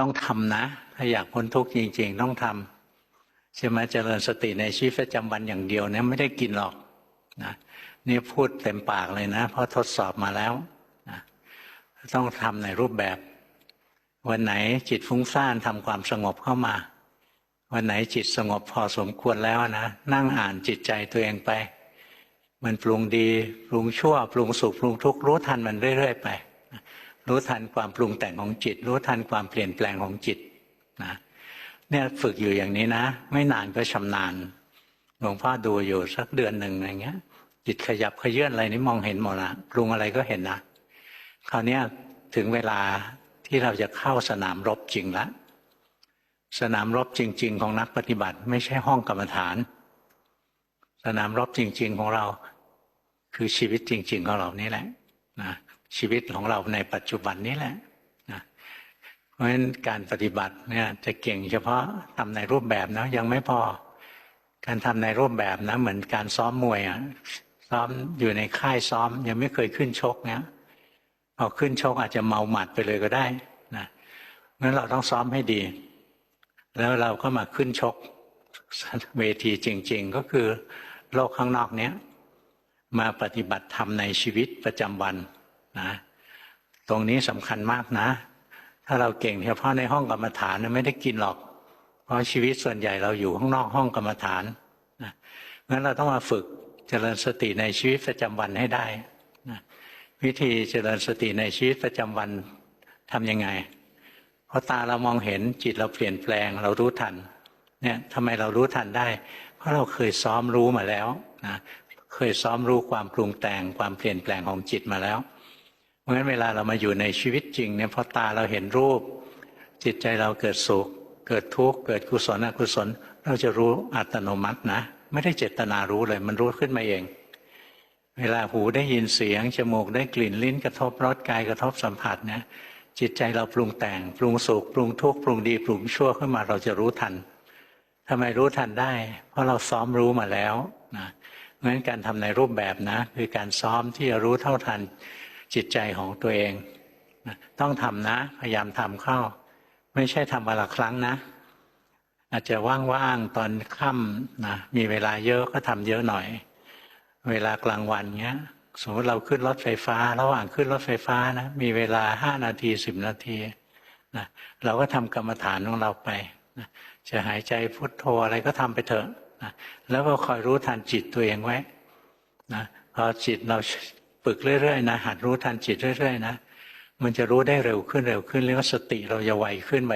ต้องทำนะ ถ้าอยากพ้นทุกข์จริง ๆ ต้องทำใช่ไหมเจริญสติในชีวิตประจำวันอย่างเดียวเนี่ยไม่ได้กินหรอกนะนี่พูดเต็มปากเลยนะ เพราะทดสอบมาแล้วนะต้องทำในรูปแบบ วันไหนจิตฟุ้งซ่านทำความสงบเข้ามา วันไหนจิตสงบพอสมควรแล้วนะ นั่งอ่านจิตใจตัวเองไป มันปรุงดี ปรุงชั่ว ปรุงสุข ปรุงทุกข์รู้ทันมันเรื่อย ๆ ไป รู้ทันความปรุงแต่งของจิต รู้ทันความเปลี่ยนแปลงของจิตนะเนี่ยฝึกอยู่อย่างนี้นะ ไม่นานก็ชำนาญหลวงพ่อดูอยู่สักเดือนหนึ่งอะไรเงี้ย จิตขยับขยื่นอะไรนี่มองเห็นหมดละปรุงอะไรก็เห็นนะคราวนี้ถึงเวลาที่เราจะเข้าสนามรบจริงล้วสนามรบจริง ๆ ของนักปฏิบัติ ไม่ใช่ห้องกรรมฐาน สนามรบจริง ๆ ของเรา คือชีวิตจริง ๆ ของเรานี่แหละนะ ชีวิตของเราในปัจจุบันนี้แหละนะเพราะฉะนั้นการปฏิบัติเนี่ยจะเก่งเฉพาะทำในรูปแบบนะยังไม่พอ การทำในรูปแบบนะ เหมือนการซ้อมมวยอะซ้อมอยู่ในค่ายซ้อม ยังไม่เคยขึ้นชกเนี่ยพอขึ้นชกอาจจะเมาหมัดไปเลยก็ได้นะงั้นเราต้องซ้อมให้ดี แล้วเราก็มาขึ้นชกเวทีจริง ๆ ก็คือโลกข้างนอกเนี้ยมาปฏิบัติธรรมในชีวิตประจำวัน นะตรงนี้สำคัญมากนะ ถ้าเราเก่งเฉพาะในห้องกรรมฐานไม่ได้กินหรอก เพราะชีวิตส่วนใหญ่เราอยู่ข้างนอกห้องกรรมฐานนะงั้นเราต้องมาฝึกเจริญสติในชีวิตประจำวันให้ได้นะวิธีเจริญสติในชีวิตประจำวันทำยังไงเพราะตาเรามองเห็นจิตเราเปลี่ยนแปลงเรารู้ทันเนี่ยทำไมเรารู้ทันได้ เพราะเราเคยซ้อมรู้มาแล้วนะเคยซ้อมรู้ความปรุงแต่งความเปลี่ยนแปลงของจิตมาแล้ว เพราะฉะนั้นเวลาเรามาอยู่ในชีวิตจริงเนี่ยพอตาเราเห็นรูป จิตใจเราเกิดสุข เกิดทุกข์เกิดกุศลอกุศล เราจะรู้อัตโนมัตินะ ไม่ได้เจตนารู้เลย มันรู้ขึ้นมาเอง เวลาหูได้ยินเสียงจมูกได้กลิ่นลิ้นกระทบรสกายกระทบสัมผัสเนี่ยจิตใจเราปรุงแต่ง ปรุงสุขปรุงทุกข์ปรุงดีปรุงชั่วขึ้นมาเราจะรู้ทันทำไมรู้ทันได้ เพราะเราซ้อมรู้มาแล้วนะเพราะฉะนั้นการทำในรูปแบบนะ คือการซ้อมที่จะรู้เท่าทัน จิตใจของตัวเองต้องทำนะ พยายามทำเข้า ไม่ใช่ทำวันละครั้งนะ อาจจะว่างๆตอนค่ำนะมีเวลาเยอะก็ทำเยอะหน่อย เวลากลางวันเงี้ยสมมติเราขึ้นรถไฟฟ้า ระหว่างขึ้นรถไฟฟ้านะมีเวลาห้านาทีสิบนาทีนะเราก็ทำกรรมฐานของเราไปนะจะหายใจพุทโธอะไรก็ทำไปเถอะนะแล้วก็คอยรู้ทันจิตตัวเองไว้นะพอจิตเรา ฝึกเรื่อยๆนะหัดรู้ทันจิตเรื่อยๆนะมันจะรู้ได้เร็วขึ้นเร็วขึ้นเรียกว่าสติเราจะไวขึ้นไว